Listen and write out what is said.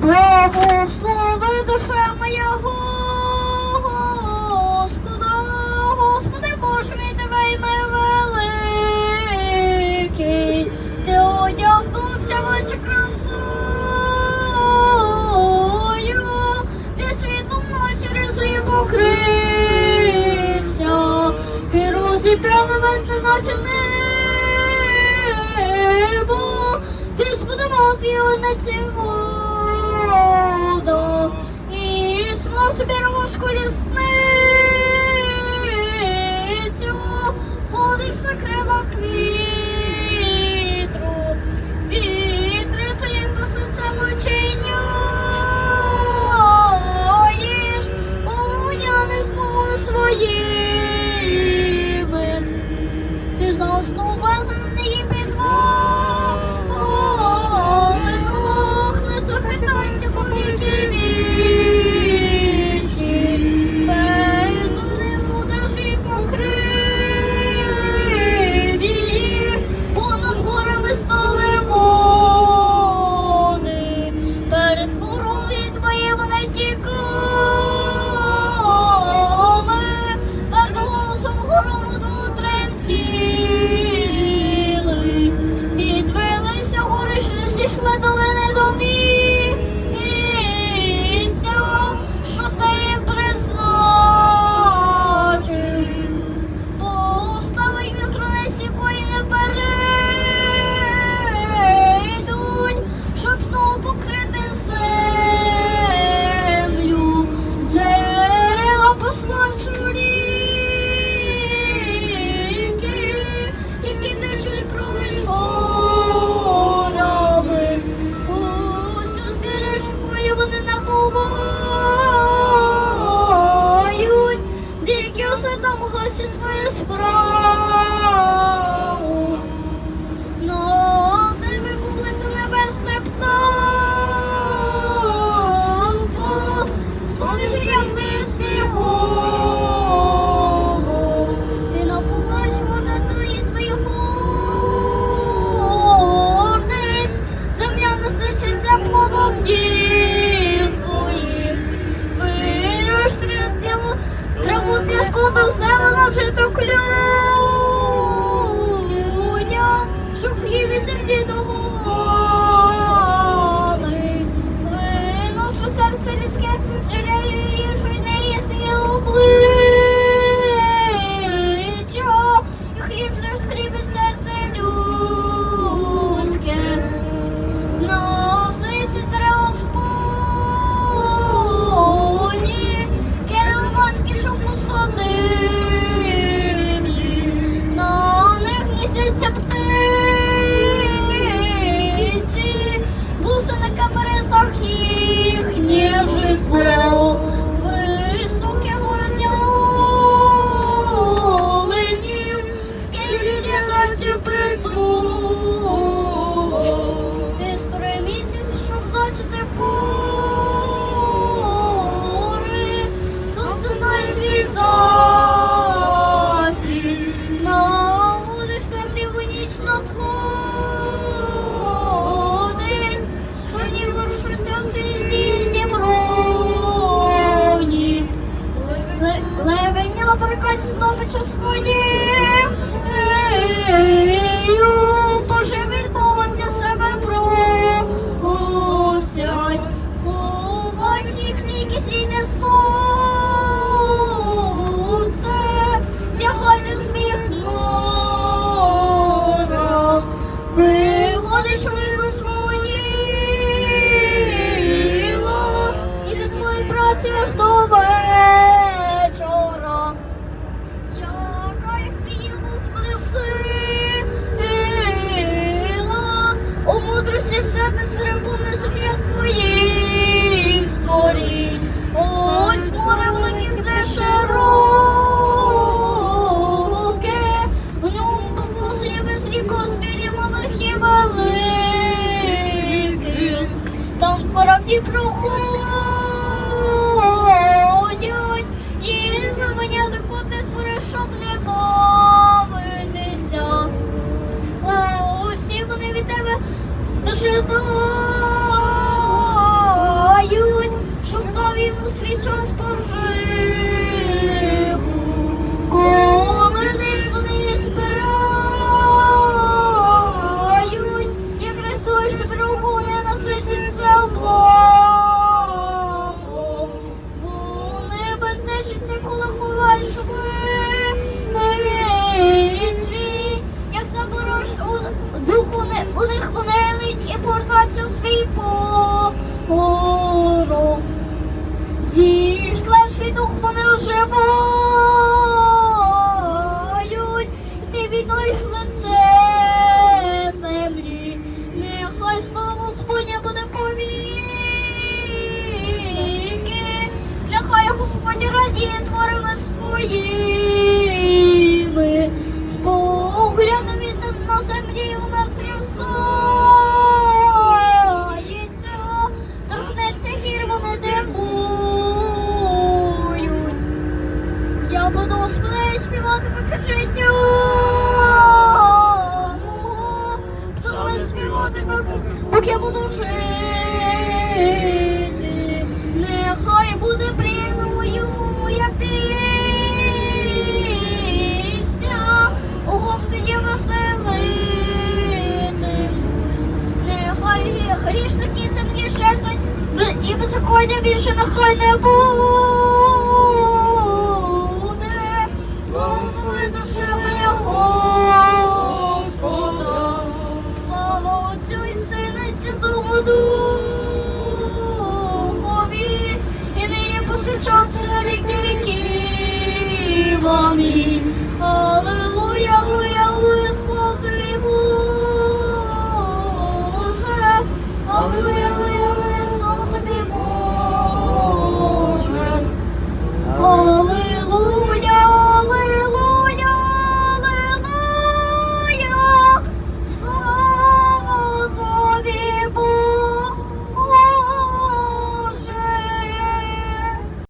Благослови душа моя Господа, Господи Боже, мій тебе і мій ти одягнувся в очі красою, ти світлом ночі різою покрився, ти розіп'яна менше наче небо, ти сподобав твій на цьому. Собі рожку лісницю, ходиш на крилах вітру, вітри своїм досицем очиняєш, полум'яне слово своїми, ти заснув без зустрічалась порожньою. Вони вже оживають, ти війною лице землі, нехай слава Господня буде повіки, нехай Господь радіє творами своїми, спогляне нехай буду жити, нехай буде прямою моя пісня, у Господі веселитимусь, нехай грішники землі щезнуть, і беззаконня більше нехай не буде, Господи, душа моя. all alone.